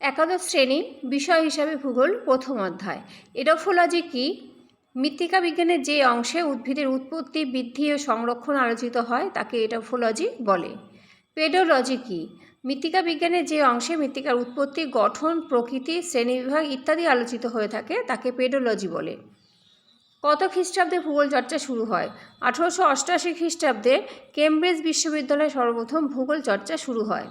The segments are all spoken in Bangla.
একাদশ শ্রেণি বিষয় হিসাবে ভূগোল প্রথম অধ্যায়। এডোফোলজি কি? মৃত্তিকা বিজ্ঞানের যে অংশে উদ্ভিদের উৎপত্তি, বৃদ্ধি ও সংরক্ষণ আলোচিত হয়, তাকে এডোফোলজি বলে। পেডোলজি কি? মৃত্তিকা বিজ্ঞানের যে অংশে মৃত্তিকার উৎপত্তি, গঠন, প্রকৃতি শ্রেণীবিভাগ ইত্যাদি আলোচিত হয়ে থাকে, তাকে পেডোলজি বলে। কত খ্রিস্টাব্দে ভূগোল চর্চা শুরু হয়? আঠেরোশো অষ্টাশি খ্রিস্টাব্দে কেমব্রিজ বিশ্ববিদ্যালয়ে সর্বপ্রথম ভূগোল চর্চা শুরু হয়।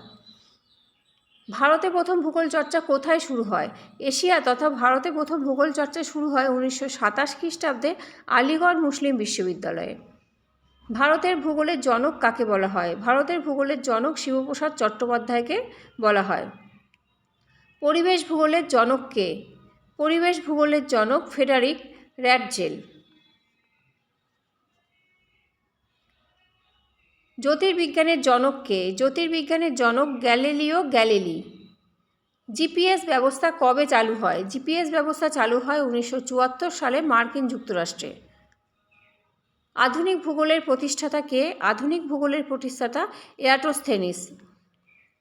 ভারতে প্রথম ভূগোল চর্চা কোথায় শুরু হয়? এশিয়া তথা ভারতে প্রথম ভূগোল চর্চা শুরু হয় উনিশশো সাতাশ খ্রিস্টাব্দে আলিগড় মুসলিম বিশ্ববিদ্যালয়ে। ভারতের ভূগোলের জনক কাকে বলা হয়? ভারতের ভূগোলের জনক শিবপ্রসাদ চট্টোপাধ্যায়কে বলা হয়। পরিবেশ ভূগোলের জনক কে? পরিবেশ ভূগোলের জনক ফেডারিক র্যাটজেল জ্যোতির্বিজ্ঞানের জনককে জ্যোতির্বিজ্ঞানের জনক গ্যালিলিও গ্যালিলি। জিপিএস ব্যবস্থা কবে চালু হয়? জিপিএস ব্যবস্থা চালু হয় উনিশশো চুয়াত্তর সালে মার্কিন যুক্তরাষ্ট্রে। আধুনিক ভূগোলের প্রতিষ্ঠাতা কে? আধুনিক ভূগোলের প্রতিষ্ঠাতা এয়াটোস্থেনিস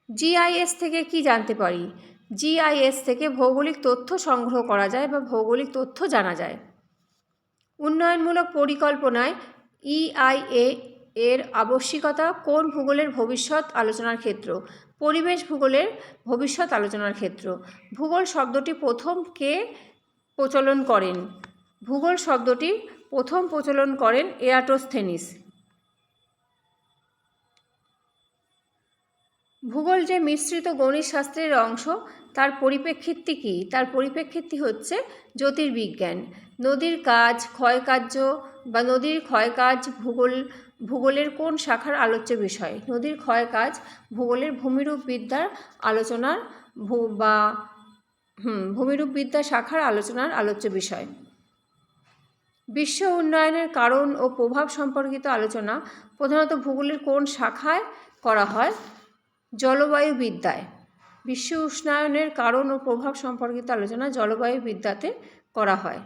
জিআইএস থেকে কি জানতে পারি? জিআইএস থেকে ভৌগোলিক তথ্য সংগ্রহ করা যায় বা ভৌগোলিক তথ্য জানা যায়। উন্নয়নমূলক পরিকল্পনায় ইআইএ এর আবশ্যিকতা কোন ভূগোলের ভবিষ্যৎ আলোচনার ক্ষেত্র? পরিবেশ ভূগোলের ভবিষ্যৎ আলোচনার ক্ষেত্র। ভূগোল শব্দটি প্রথম কে প্রচলন করেন? ভূগোল শব্দটি প্রথম প্রচলন করেন এয়াটোস্থেনিস। ভূগোল যে মিশ্রিত গণিত শাস্ত্রের অংশ, তার পরিপ্রেক্ষিতটি কী? তার পরিপ্রেক্ষিতটি হচ্ছে জ্যোতির্বিজ্ঞান। নদীর কাজ, ক্ষয়কার্য বা নদীর ক্ষয়কাজ ভূগোল, ভূগোলের কোন শাখার আলোচ্য বিষয়? নদীর ক্ষয়কাজ ভূগোলের ভূমিরূপ বিদ্যার আলোচনার ভূ, বা ভূমিরূপ বিদ্যা শাখার আলোচনার আলোচ্য বিষয়। বিশ্ব উন্নয়নের কারণ ও প্রভাব সম্পর্কিত আলোচনা প্রধানত ভূগোলের কোন শাখায় করা হয়? জলবায়ু বিদ্যায়। বিশ্ব উষ্ণায়নের কারণ ও প্রভাব সম্পর্কিত আলোচনা জলবায়ু বিদ্যাতে করা হয়।